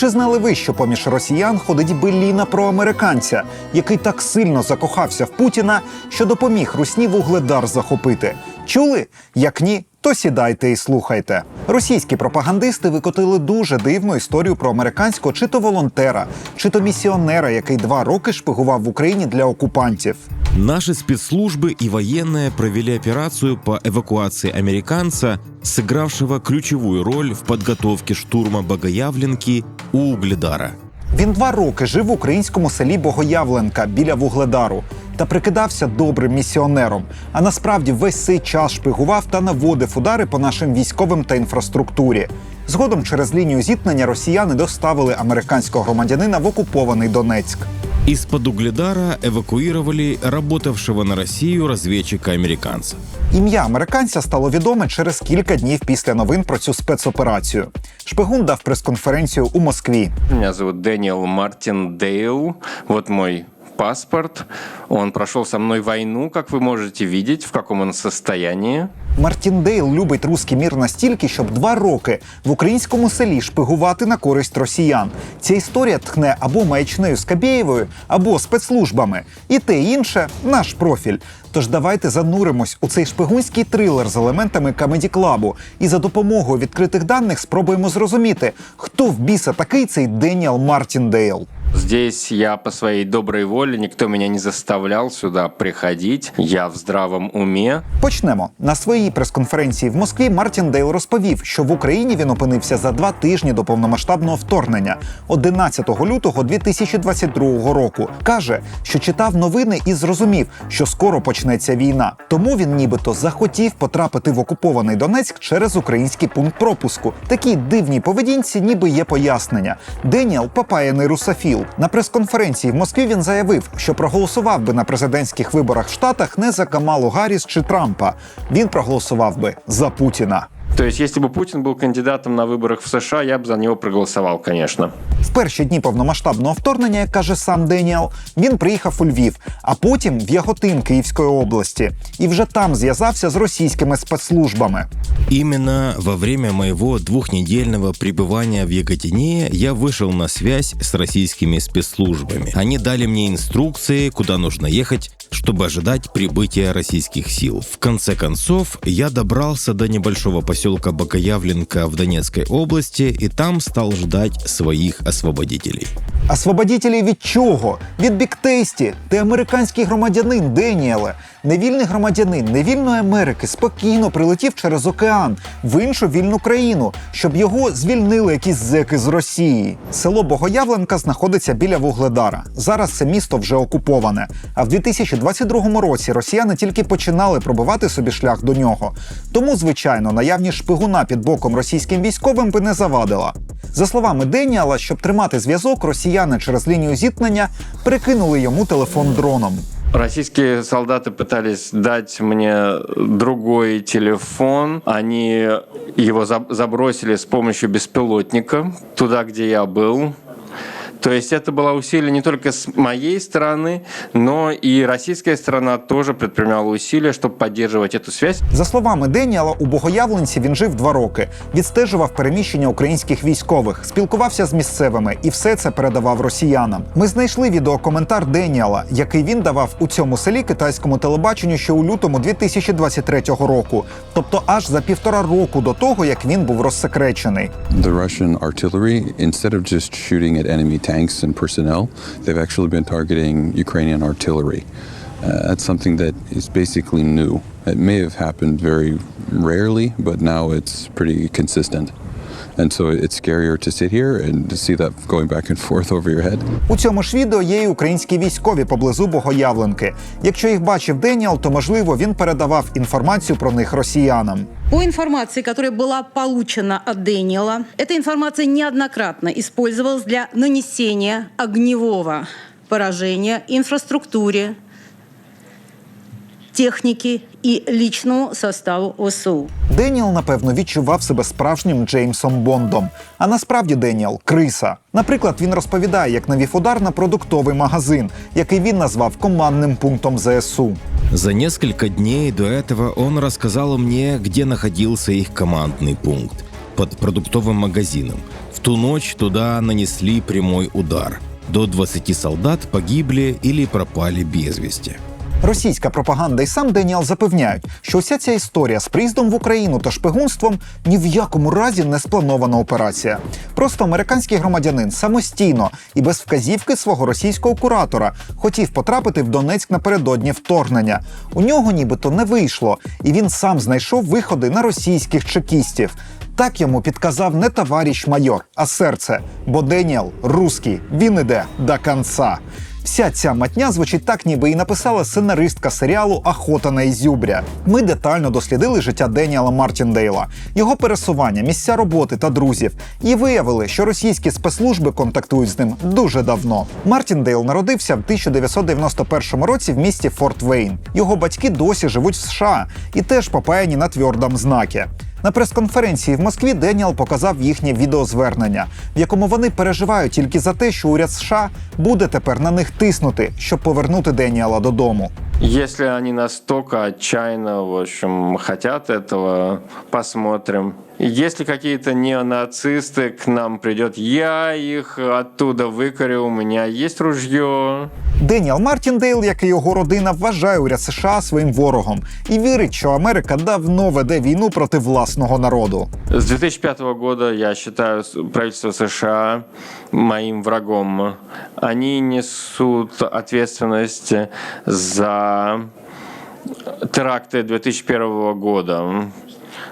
Чи знали ви, що поміж росіян ходить беліна проамериканця, який так сильно закохався в Путіна, що допоміг русні вугледар захопити? Чули? Як ні, то сідайте і слухайте. Російські пропагандисти викотили дуже дивну історію про американського чи то волонтера, чи то місіонера, який два роки шпигував в Україні для окупантів. Наши спецслужбы и военные провели операцию по эвакуации американца, сыгравшего ключевую роль в подготовке штурма Богоявленки у Угледара. Він два роки жив в українському селі Богоявленка біля Вугледару та прикидався добрим місіонером. А насправді весь цей час шпигував та наводив удари по нашим військовим та інфраструктурі. Згодом через лінію зіткнення росіяни доставили американського громадянина в окупований Донецьк. Из-под Угледара эвакуировали работавшего на Россию разведчика-американца. Ім'я американця стало відоме через кілька днів після новин про цю спецоперацію. Шпигун дав прес-конференцію у Москві. Меня зовут Дэниел Мартин Дейл. Вот мой паспорт. Он прошел со мной войну, как вы можете видеть, в каком он состоянии. Мартін Дейл любить руський мір настільки, щоб два роки в українському селі шпигувати на користь росіян. Ця історія тхне або маячнею Скабєєвою, або спецслужбами. І те інше наш профіль. Тож давайте зануримось у цей шпигунський трилер з елементами камеді клабу і за допомогою відкритих даних спробуємо зрозуміти, хто в біса такий цей Деніел Мартін Дейл. Здесь я по своей доброй воле, никто меня не заставлял сюда приходить. Я в здравом уме. Почнемо на своїй прес-конференції в Москві. Мартін Дейл розповів, що в Україні він опинився за два тижні до повномасштабного вторгнення, 11 лютого 2022 року. каже, що читав новини і зрозумів, що скоро почнеться війна. Тому він нібито захотів потрапити в окупований Донецьк через український пункт пропуску. Такій дивній поведінці, ніби є пояснення. Деніел попаяний русофіл. На прес-конференції в Москві він заявив, що проголосував би на президентських виборах в Штатах не за Камалу Гарріс чи Трампа. Він проголосував би за Путіна. То есть, если бы Путин был кандидатом на выборах в США, я бы за него проголосовал, конечно. В перші дні повномасштабного вторгнення, як каже сам Деніел, він приїхав у Львів, а потім в Яготин Київської області, і вже там зв'язався з російськими спецслужбами. Именно во время моего двухнедельного пребывания в Яготине я вышел на связь с российскими спецслужбами. Они дали мне инструкции, куда нужно ехать, чтобы ожидать прибытия российских сил. В конце концов, я добрался до небольшого поселка Бакоявленко в Донецкой области и там стал ждать своих освободителей. Освободителей від чого? Від біктейсті. Ти американський громадянин Деніеле. Невільний громадянин невільної Америки спокійно прилетів через океан в іншу вільну країну, щоб його звільнили якісь зеки з Росії. Село Богоявленка знаходиться біля Вугледара. Зараз це місто вже окуповане. А в 2022 році росіяни тільки починали пробивати собі шлях до нього. Тому, звичайно, наявність шпигуна під боком російським військовим би не завадила. За словами Деніала, щоб тримати зв'язок, росіяни через лінію зіткнення перекинули йому телефон дроном. Российские солдаты пытались дать мне другой телефон. Они его за- забросили с помощью беспилотника туда, где я был. То есть это было усилие не только с моей стороны, но и российская сторона тоже предпринимала усилия, чтобы поддерживать эту связь. За словами Деніала, у Богоявленці він жив два роки, відстежував переміщення українських військових, спілкувався з місцевими і все це передавав росіянам. Ми знайшли відеокоментар Деніала, який він давав у цьому селі китайському телебаченню ще у лютому 2023 року, тобто аж за півтора року до того, як він був розсекречений. The Russian artillery, instead of just shooting at enemy tanks and personnel, they've actually been targeting Ukrainian artillery. Uh, that's something that is basically new. It may have happened very rarely, but now it's pretty consistent. And so it's scarier to sit here and to see that going back and forth over your head. У цьому ж відео є і українські військові поблизу Богоявленки. Якщо їх бачив Деніал, то можливо він передавав інформацію про них росіянам. По информации, которая была получена от Дэниела, эта информация неоднократно использовалась для нанесения огневого поражения инфраструктуре, технике и личному составу ОСУ. Деніел, напевно, відчував себе справжнім Джеймсом Бондом. А насправді Деніел криса. Наприклад, він розповідає, як навів удар на продуктовий магазин, який він назвав командним пунктом ЗСУ. За несколько дней до этого он рассказал мне, где находился их командный пункт под продуктовым магазином. В ту ночь туда нанесли прямой удар. До 20 солдат погибли или пропали без вести. Російська пропаганда і сам Деніал запевняють, що вся ця історія з приїздом в Україну та шпигунством ні в якому разі не спланована операція. Просто американський громадянин самостійно і без вказівки свого російського куратора хотів потрапити в Донецьк напередодні вторгнення. У нього нібито не вийшло, і він сам знайшов виходи на російських чекістів. Так йому підказав не товариш майор, а серце. Бо Деніел русський, він іде до конца. Вся ця матня звучить так, ніби і написала сценаристка серіалу Охота на Ізюбря. Ми детально дослідили життя Деніела Мартіндейла, його пересування, місця роботи та друзів, і виявили, що російські спецслужби контактують з ним дуже давно. Мартіндейл народився в 1991 році в місті Форт Вейн. Його батьки досі живуть в США і теж попаяні на твердом знакі. На прес-конференції в Москві Деніал показав їхнє відеозвернення, в якому вони переживають тільки за те, що уряд США буде тепер на них тиснути, щоб повернути Деніала додому. Если они настолько отчаянно, в общем, хотят этого, посмотрим. Если какие-то неонацисты к нам придет, я их оттуда выкорю, у меня есть ружье. Деніал Мартіндейл, як і його родина, вважає уряд США своїм ворогом і вірить, що Америка давно веде війну проти власного народу. С 2005 года я считаю с- правительство США моим врагом. Они несут ответственность за теракты 2001 года.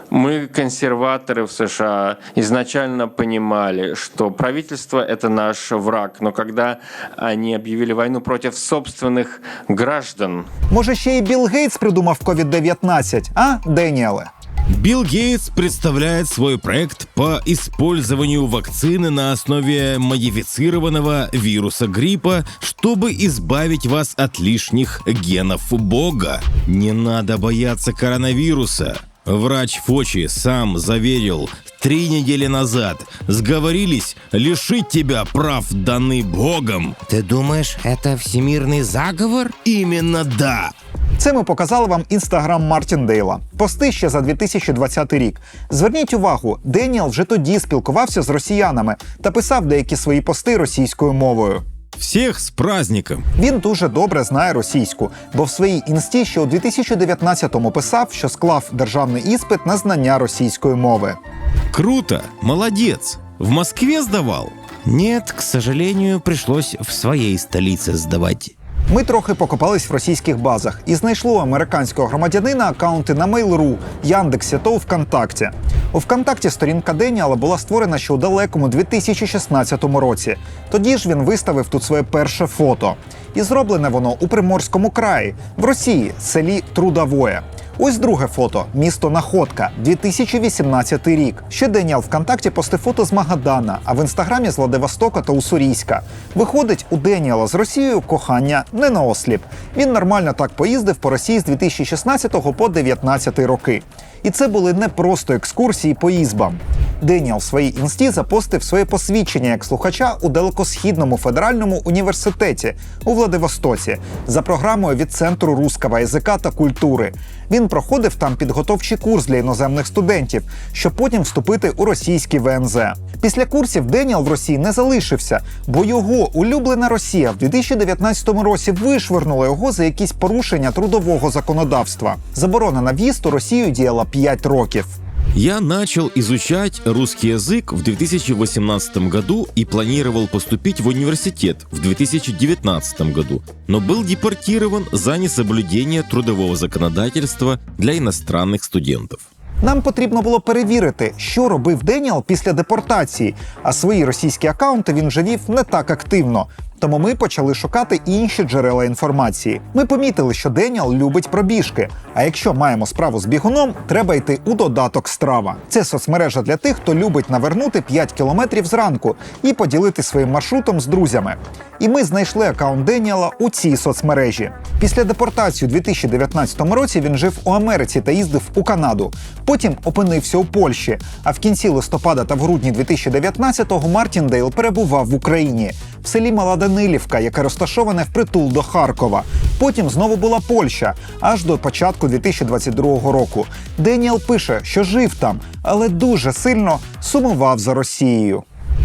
Мы, консерваторы в США, изначально понимали, что правительство – это наш враг. Но когда они объявили войну против собственных граждан, Може, ще й Білл Гейтс придумав COVID-19, а Деніале? Билл Гейтс представляет свой проект по использованию вакцины на основе модифицированного вируса гриппа, чтобы избавить вас от лишних генов Бога. Не надо бояться коронавируса. Врач Фочи сам заверил три недели назад. Сговорились лишить тебя прав даны Богом. Ты думаешь, это всемирный заговор? Именно да. Це ми показали вам інстаграм Мартіндейла. Пости ще за 2020 рік. Зверніть увагу, Деніел вже тоді спілкувався з росіянами та писав деякі свої пости російською мовою. Всех с праздником! Він дуже добре знає російську, бо в своїй інсті ще у 2019-му писав, що склав державний іспит на знання російської мови. Круто, молодец. В Москве сдавал? Нет, к сожалению, пришлось в своей столице сдавать. Ми трохи покопались в російських базах і знайшли у американського громадянина акаунти на Mail.ru, Яндексі та ВКонтакті. У ВКонтакті сторінка Деніала була створена ще у далекому 2016 році. Тоді ж він виставив тут своє перше фото. І зроблене воно у Приморському краї, в Росії, селі Трудовое. Ось друге фото місто Находка, 2018 рік. Ще Деніал ВКонтакті постив фото з Магадана, а в інстаграмі з Владивостока та Уссурійська. Виходить, у Деніала з Росією кохання не на осліп. Він нормально так поїздив по Росії з 2016 по 2019 роки. І це були не просто екскурсії по ізбам. Деніал в своїй інсті запостив своє посвідчення як слухача у далекосхідному федеральному університеті у Владивостоці за програмою від центру руского язика та культури. Він проходив там підготовчий курс для іноземних студентів, щоб потім вступити у російський ВНЗ. Після курсів Деніал в Росії не залишився, бо його улюблена Росія в 2019 році вишвирнула його за якісь порушення трудового законодавства. Заборона на в'їзд у Росію діяла 5 років. Я начал изучать русский язык в 2018 году и планировал поступить в университет в 2019 году, но был депортирован за несоблюдение трудового законодательства для иностранных студентов. Нам потрібно було перевірити, що робив Деніал після депортації, а свої російські акаунти він вже вів не так активно. Тому ми почали шукати інші джерела інформації. Ми помітили, що Деніал любить пробіжки. А якщо маємо справу з бігуном, треба йти у додаток страва. Це соцмережа для тих, хто любить навернути 5 кілометрів зранку і поділити своїм маршрутом з друзями. І ми знайшли акаунт Деніала у цій соцмережі. Після депортації у 2019 році він жив у Америці та їздив у Канаду. Потім опинився у Польщі. А в кінці листопада та в грудні 2019-го Мартіндейл перебував в Україні в селі Мала Данилівка, яке розташоване впритул до Харкова. Потім знову була Польща аж до початку 2022 року. Деніел пише, що жив там, але дуже сильно сумував за Росією.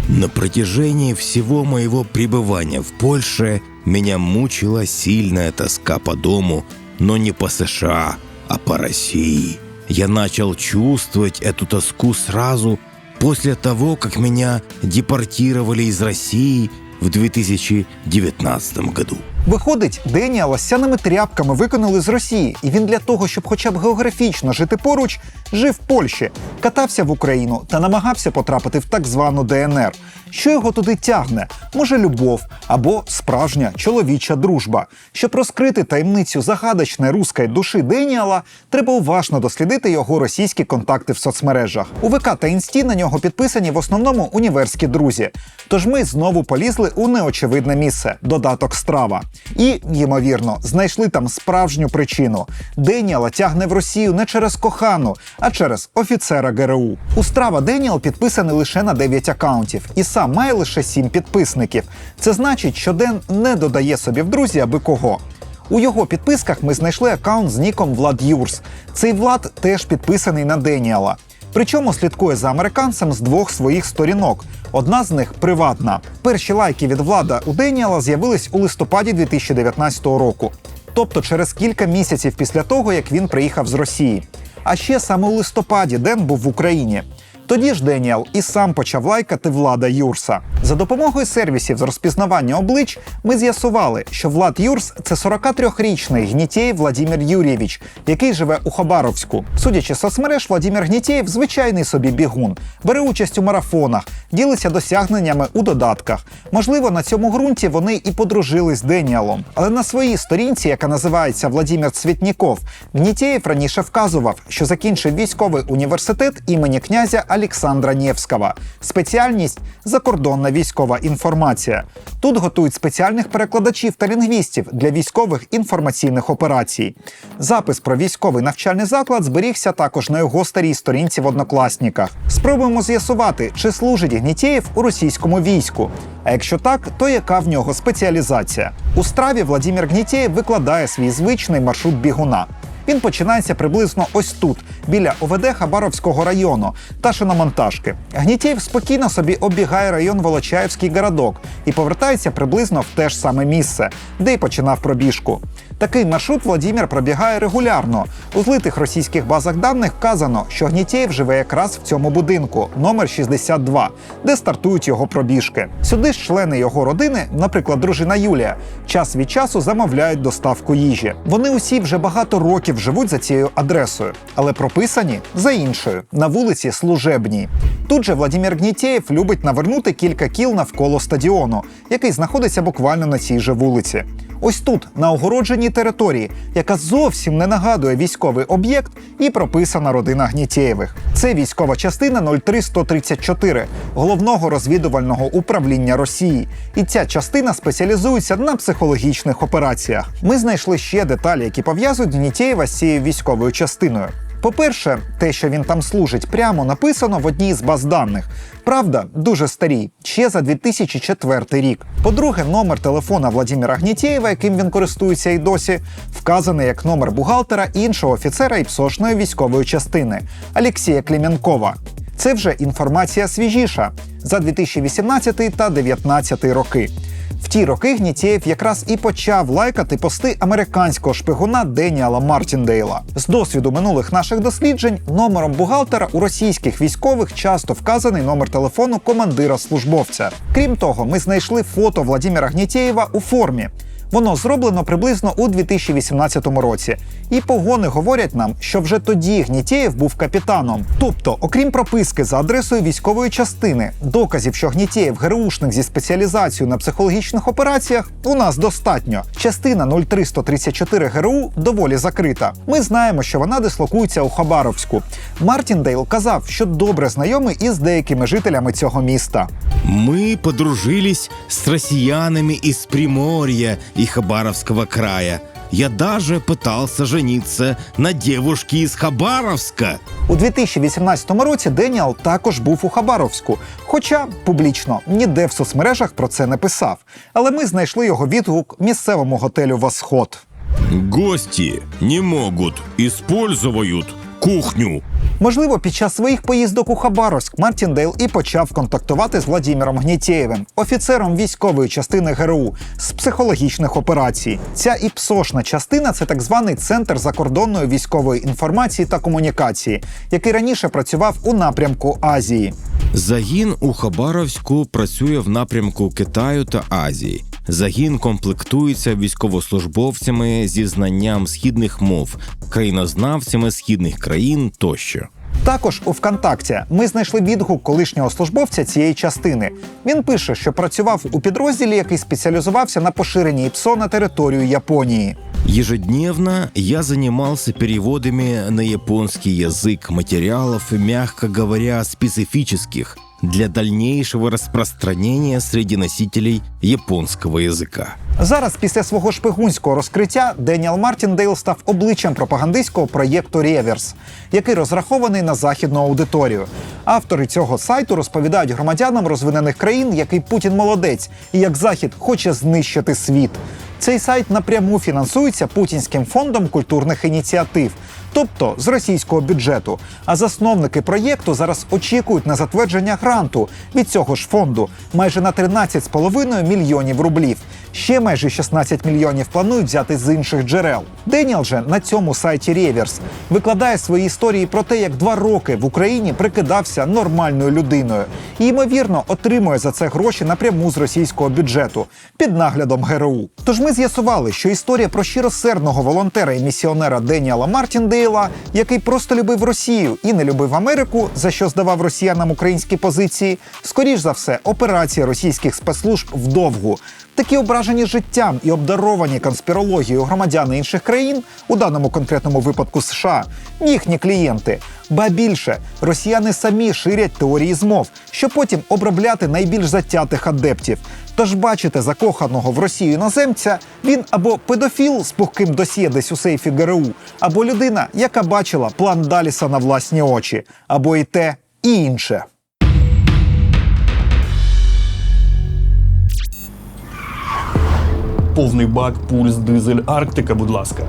На протяжении всего моего пребывания в Польше меня мучила сильная тоска по дому, но не по США, а по России. Я начал чувствовать эту тоску сразу после того, как меня депортировали из России в 2019 году. Виходить, Деніала сяними тряпками виконали з Росії, і він для того, щоб хоча б географічно жити поруч, жив в Польщі, катався в Україну та намагався потрапити в так звану ДНР. Що його туди тягне? Може, любов або справжня чоловіча дружба. Щоб розкрити таємницю загадочної руської душі Деніала, треба уважно дослідити його російські контакти в соцмережах. У ВК та Інсті на нього підписані в основному універські друзі. Тож ми знову полізли у неочевидне місце додаток страва. І, ймовірно, знайшли там справжню причину. Деніала тягне в Росію не через кохану, а через офіцера ГРУ. У страва Деніал підписаний лише на 9 акаунтів і сам має лише 7 підписників. Це значить, що Ден не додає собі в друзі аби кого. У його підписках ми знайшли акаунт з ніком Влад Юрс. Цей Влад теж підписаний на Деніала. Причому слідкує за американцем з двох своїх сторінок. Одна з них приватна. Перші лайки від влада у Деніала з'явились у листопаді 2019 року, тобто через кілька місяців після того, як він приїхав з Росії. А ще саме у листопаді Ден був в Україні. Тоді ж Деніал і сам почав лайкати влада Юрса. За допомогою сервісів з розпізнавання облич ми з'ясували, що Влад Юрс це 43-річний Гнітєєв Владимир Юрійович, який живе у Хабаровську. Судячи з соцмереж, Владимир Гнітєєв звичайний собі бігун, бере участь у марафонах, ділиться досягненнями у додатках. Можливо, на цьому ґрунті вони і подружились з Деніалом. Але на своїй сторінці, яка називається Владимир Цвітніков, Гнітєєв раніше вказував, що закінчив військовий університет імені князя Олександра Нєвського. Спеціальність закордонна військова інформація. Тут готують спеціальних перекладачів та лінгвістів для військових інформаційних операцій. Запис про військовий навчальний заклад зберігся також на його старій сторінці в однокласниках. Спробуємо з'ясувати, чи служить Гнітєєв у російському війську. А якщо так, то яка в нього спеціалізація? У страві Владимир Гнітєєв викладає свій звичний маршрут бігуна. Він починається приблизно ось тут, біля ОВД Хабаровського району та шиномонтажки. Гнітєв спокійно собі оббігає район Волочаївський городок і повертається приблизно в те ж саме місце, де й починав пробіжку. Такий маршрут Владимир пробігає регулярно. У злитих російських базах даних вказано, що Гнітєєв живе якраз в цьому будинку, номер 62, де стартують його пробіжки. Сюди ж члени його родини, наприклад, дружина Юлія, час від часу замовляють доставку їжі. Вони усі вже багато років живуть за цією адресою, але прописані за іншою на вулиці Служебній. Тут же Владимир Гнітєєв любить навернути кілька кіл навколо стадіону, який знаходиться буквально на цій же вулиці. Ось тут, на огородженій території, яка зовсім не нагадує військовий об'єкт, і прописана родина Гнітєєвих. Це військова частина 03134 головного розвідувального управління Росії. І ця частина спеціалізується на психологічних операціях. Ми знайшли ще деталі, які пов'язують Гнітєєва з цією військовою частиною. По-перше, те, що він там служить, прямо написано в одній з баз даних. Правда, дуже старій, ще за 2004 рік. По-друге, номер телефона Владимира Гнітєєва, яким він користується і досі, вказаний як номер бухгалтера іншого офіцера ІПСОшної військової частини Алексія Клім'янкова. Це вже інформація свіжіша за 2018 та 2019 роки. В ті роки Гнітєєв якраз і почав лайкати пости американського шпигуна Деніала Мартіндейла. З досвіду минулих наших досліджень номером бухгалтера у російських військових часто вказаний номер телефону командира службовця. Крім того, ми знайшли фото Владимира Гнітєєва у формі. Воно зроблено приблизно у 2018 році. І погони говорять нам, що вже тоді Гнітєєв був капітаном. Тобто, окрім прописки за адресою військової частини, доказів, що Гнітєєв ГРУшник зі спеціалізацією на психологічних операціях, у нас достатньо. Частина 0334 ГРУ доволі закрита. Ми знаємо, що вона дислокується у Хабаровську. Мартіндейл казав, що добре знайомий із деякими жителями цього міста. Мы подружились с россиянами из Приморья и Хабаровского края. Я даже пытался жениться на девушке из Хабаровска. У 2018 році Деніал також був у Хабаровську, хоча публічно ніде в соцмережах про це не писав. Але ми знайшли його відгук місцевому готелю Восход. Гости не могут, используют кухню. Можливо, під час своїх поїздок у Хабаровськ Мартін Дейл і почав контактувати з Владіміром Гнєтєєвим, офіцером військової частини ГРУ з психологічних операцій. Ця іпсошна частина це так званий центр закордонної військової інформації та комунікації, який раніше працював у напрямку Азії. Загін у Хабаровську працює в напрямку Китаю та Азії. Загін комплектується військовослужбовцями зі знанням східних мов, країнознавцями східних країн тощо. Також у ВКонтакті ми знайшли відгук колишнього службовця цієї частини. Він пише, що працював у підрозділі, який спеціалізувався на поширенні ІПСО на територію Японії. Ежедневно я занимался переводами на японский язык материалов, мягко говоря, специфических для дальнейшего распространения среди носителей японского языка. Зараз, після свого шпигунського розкриття, Деніел Мартіндейл став обличчям пропагандистського проєкту Реверс, який розрахований на західну аудиторію. Автори цього сайту розповідають громадянам розвинених країн, який Путін молодець і як Захід хоче знищити світ. Цей сайт напряму фінансується Путінським фондом культурних ініціатив, тобто з російського бюджету. А засновники проєкту зараз очікують на затвердження гранту від цього ж фонду майже на 13,5 мільйонів рублів. Ще майже 16 мільйонів планують взяти з інших джерел. Деніел же на цьому сайті Реверс викладає свої історії про те, як два роки в Україні прикидався нормальною людиною і ймовірно отримує за це гроші напряму з російського бюджету під наглядом ГРУ. Тож ми з'ясували, що історія про щиросердного волонтера і місіонера Деніела Мартіндейла, який просто любив Росію і не любив Америку, за що здавав росіянам українські позиції, скоріш за все, операція російських спецслужб вдовгу. Такі ображені життям і обдаровані конспірологією громадяни інших країн, у даному конкретному випадку США, їхні клієнти. Ба більше росіяни самі ширять теорії змов, щоб потім обробляти найбільш затятих адептів. Тож бачите закоханого в Росію іноземця, він або педофіл з пухким досьє десь у сейфі ГРУ, або людина, яка бачила план Даліса на власні очі, або і те, і інше. Повний бак, пульс, дизель, Арктика, будь ласка.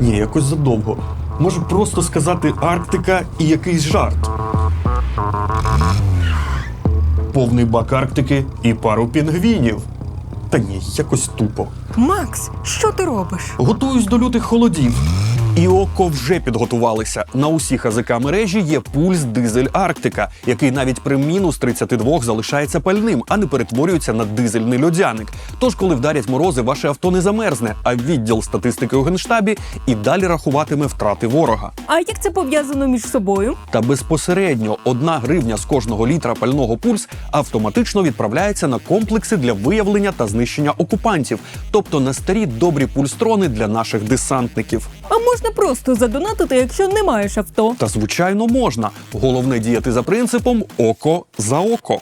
Ні, якось задовго. Можу просто сказати Арктика і якийсь жарт. Повний бак Арктики і пару пінгвінів. Та ні, якось тупо. Макс, що ти робиш? Готуюсь до лютих холодів. І око вже підготувалися. На усіх АЗК мережі є пульс дизель Арктика, який навіть при мінус 32 залишається пальним, а не перетворюється на дизельний льодяник. Тож, коли вдарять морози, ваше авто не замерзне, а відділ статистики у генштабі і далі рахуватиме втрати ворога. А як це пов'язано між собою? Та безпосередньо одна гривня з кожного літра пального пульс автоматично відправляється на комплекси для виявлення та знищення окупантів, тобто на старі добрі пульстрони для наших десантників. А можна просто задонатити, якщо не маєш авто. Та звичайно можна. Головне діяти за принципом око за око.